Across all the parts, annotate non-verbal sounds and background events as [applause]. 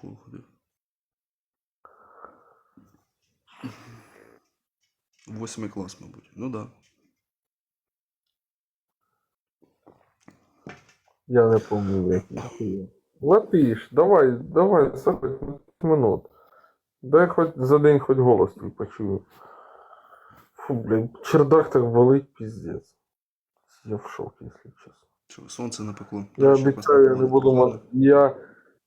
школу ходив. Восьмий клас, мабуть. Ну так. Да. Я не пам'ятаю, як їх. Латиш, давай, давай, 40 минут. Дай хоч за день хоч голос твій почую. Фу, блін, чердак так болить, піздець. Я в шокі, якщо чесно. Чого, сонце напекло. Я обіцяю, я не буду погано. ма- я,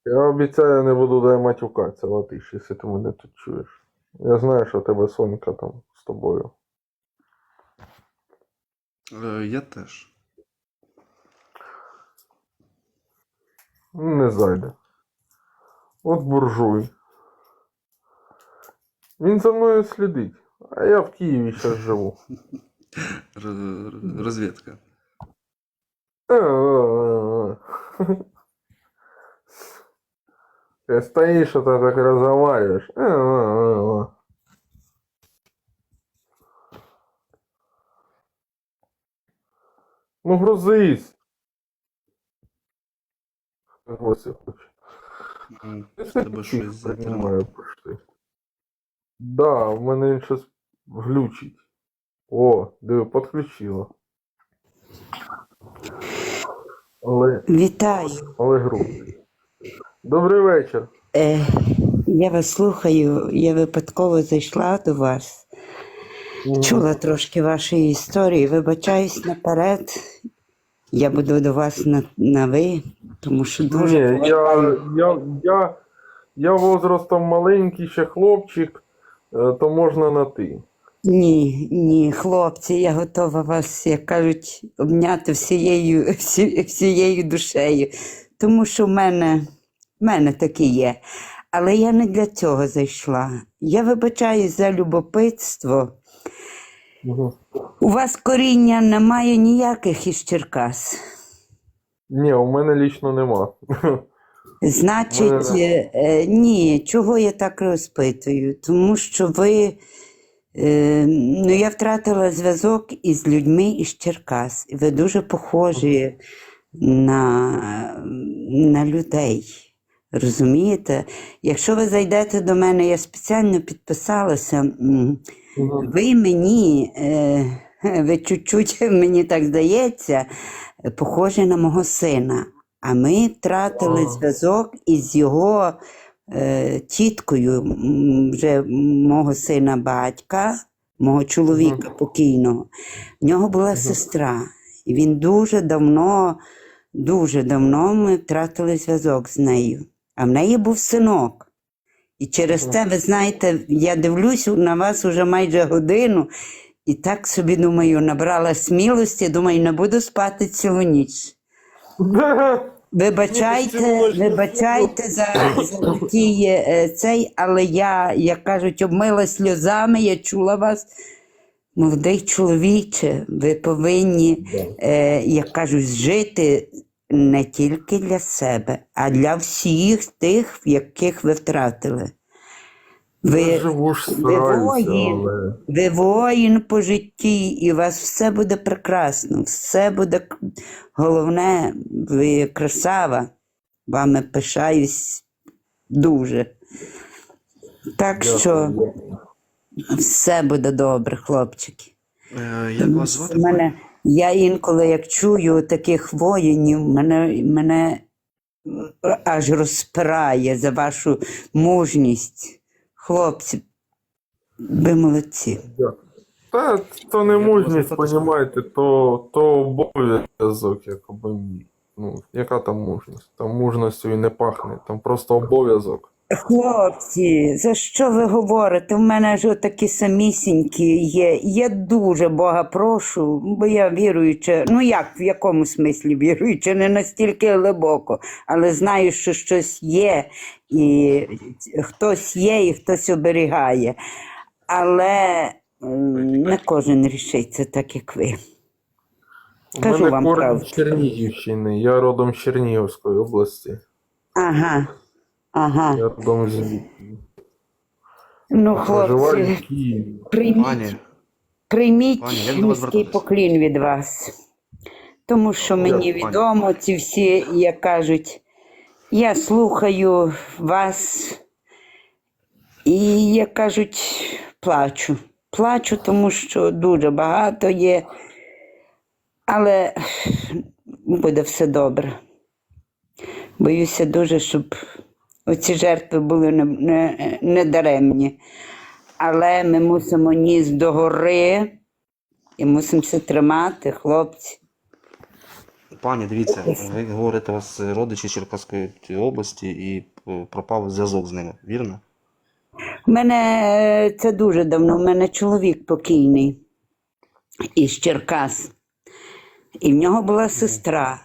я обіцяю, не буду дай матюкатися, Латиш, якщо ти мене тут чуєш. Я знаю, що у тебе Сонька там з тобою. Е, я теж. Не зайде. От буржуй. Він за мною слідить, а я в Києві зараз живу. Р- р- розвідка. Э, Ты стоишь, а ты так разговариваешь. Э, Ну грузись. Гості хоче. М, Я в все Тебе тихо щось затримало. піднімаю пошти. Да, в мене він щось глючить. О, диви, підключило. Але, Вітаю. але грубий. Добрий вечір. Е, я вас слухаю. Я випадково зайшла до вас. Чула трошки вашої історії. Вибачаюсь наперед. Я буду до вас на, на ви, тому що дуже. Ні, я, я, я, я возрастом маленький, ще хлопчик, е, то можна на ти. Ні, ні, хлопці, я готова вас, як кажуть, обняти всією, всі, всією душею. Тому що в мене, в мене таке є. Але я не для цього зайшла. Я вибачаюсь за любопитство. Угу. У вас коріння немає ніяких із Черкас. Ні, у мене лічно нема. [laughs] Значить, Мене- е, е, ні, чого я так розпитую? Тому що ви. Е, ну, я втратила зв'язок із людьми із Черкас. Ви дуже похожі на, на людей. Розумієте? Якщо ви зайдете до мене, я спеціально підписалася. Ви мені, е, [laughs] ви чуть-чуть, [laughs] мені так здається, похожі на мого сина. А ми втратили зв'язок із його е, тіткою, вже мого сина батька, мого чоловіка покійного. В нього була сестра. І він дуже давно, дуже давно ми втратили зв'язок з нею. А в неї був синок. І через те, ви знаєте, я дивлюсь на вас уже майже годину, і так собі думаю, набрала смілості, думаю, не буду спати цілу ніч. [laughs] Вибачайте, вибачайте за, за такий е, цей, але я, як кажуть, обмила сльозами, я чула вас. Молодий чоловіче, ви повинні, е, як кажуть, жити не тільки для себе, а для всіх тих, яких ви втратили. Я Ви, живу ж ви воїн. але... ви воїн по житті, і у вас все буде прекрасно, все буде головне, ви красава. Вами пишаюсь дуже. Так що все буде добре, хлопчики. Е, як вас звати? Мене, я інколи як чую таких воїнів, мене, мене аж розпирає за вашу мужність. Хлопці, ви молодці. Та то не мужність, понімаєте, то, то обов'язок, якби. Ну, яка там мужність? Там мужністю і не пахне, там просто обов'язок. Хлопці, за що ви говорите? У мене ж такі самісінькі є. Я дуже Бога прошу, бо я віруюча, ну як, в якому смислі віруюча, не настільки глибоко, але знаю, що щось є, і хтось є, і хтось оберігає. Але не кожен рішиться так, як ви. У мене вам корінь правду. Чернігівщини, я родом з Чернігівської області. Ага. Ага. Я родом з Ну, хлопці, прийміть. Пані, Прийміть Пані, як до вас низький звертатись? поклін від вас, тому що мені Дякую, пані. відомо ці всі, як кажуть, Я слухаю вас і, як кажуть, плачу. Плачу, тому що дуже багато є, але буде все добре. Боюся дуже, щоб оці жертви були не, не, не даремні. Але ми мусимо ніс догори і мусимося тримати, хлопці. Пані, дивіться, ви говорите, у вас родичі Черкаської області і е, пропав зв'язок з ними, вірно? У мене е, це дуже давно. У мене чоловік покійний із Черкас. І в нього була сестра.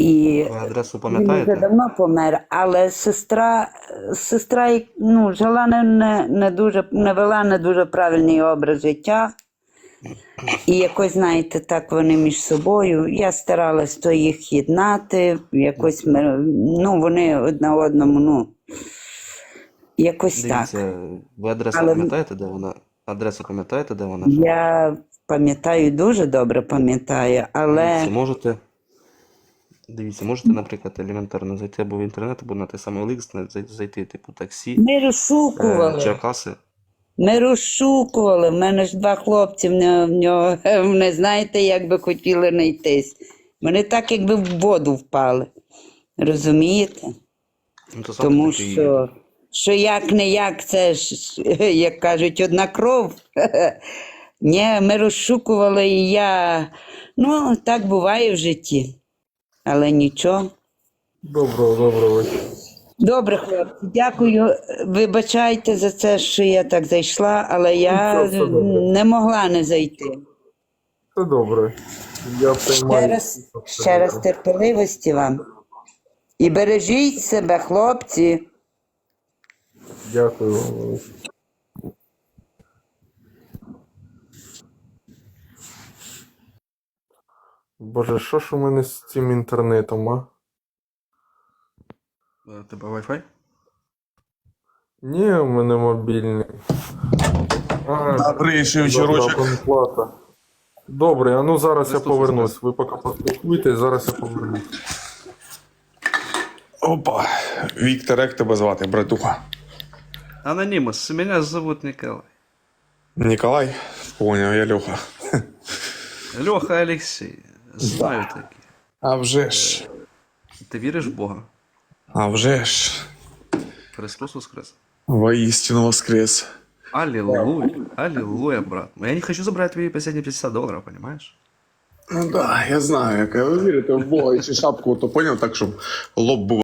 І Ви адресу він вже давно помер, але сестра, сестра ну, жила не, не, не дуже, не вела не дуже правильний образ життя. І якось, знаєте, так вони між собою. Я старалась то їх єднати, якось ну, вони одна одному, ну, якось так. Ви адресу Але- пам'ятаєте, де вона? Адресу пам'ятаєте, де вона? Я пам'ятаю, дуже добре пам'ятаю, але Дивіться, можете. Дивіться, можете, наприклад, елементарно зайти або в інтернет, або на той самий Олікс, зайти, типу, таксі, ми е, розшукували. Черкаси. Ми розшукували. В мене ж два хлопці, в нього, не [laughs] знаєте, як би хотіли знайтись. Вони так, якби в воду впали. Розумієте? Ну, то Тому таки що, що як не як, це ж, [laughs] як кажуть, одна кров. [laughs] Ні, ми розшукували, і я. Ну, так буває в житті. Але нічого. Доброго, доброго. Добре, хлопці, дякую. Вибачайте за це, що я так зайшла, але я Нічого, все не могла не зайти. Все добре. Я Ще раз, ще раз терпеливості вам. І бережіть себе, хлопці. Дякую вам. Боже, що ж у мене з цим інтернетом, а? Е, Тебе Wi-Fi? Ні, у мене мобільний. А, Добрий ще добра вечорочок. абонплата. Добре, а ну зараз я Христос повернусь. Ви поки поспілкуйтесь, зараз я повернусь. Опа. Віктор, як тебе звати, братуха? Анонимус, меня зовут Николай. Ніколай? Поняв, я Льоха. Леха Алексей. Знаю таки. А вже ж. Ти віриш в Бога? А вже ж. Христос воскрес. Воістину воскрес. Аллилуйя. Аллилуйя, брат. Но я не хочу забрать твои последние 50 долларов, понимаешь? Ну да, я знаю, як ви вірите в Бога, і ще шапку то поняв, так, щоб лоб був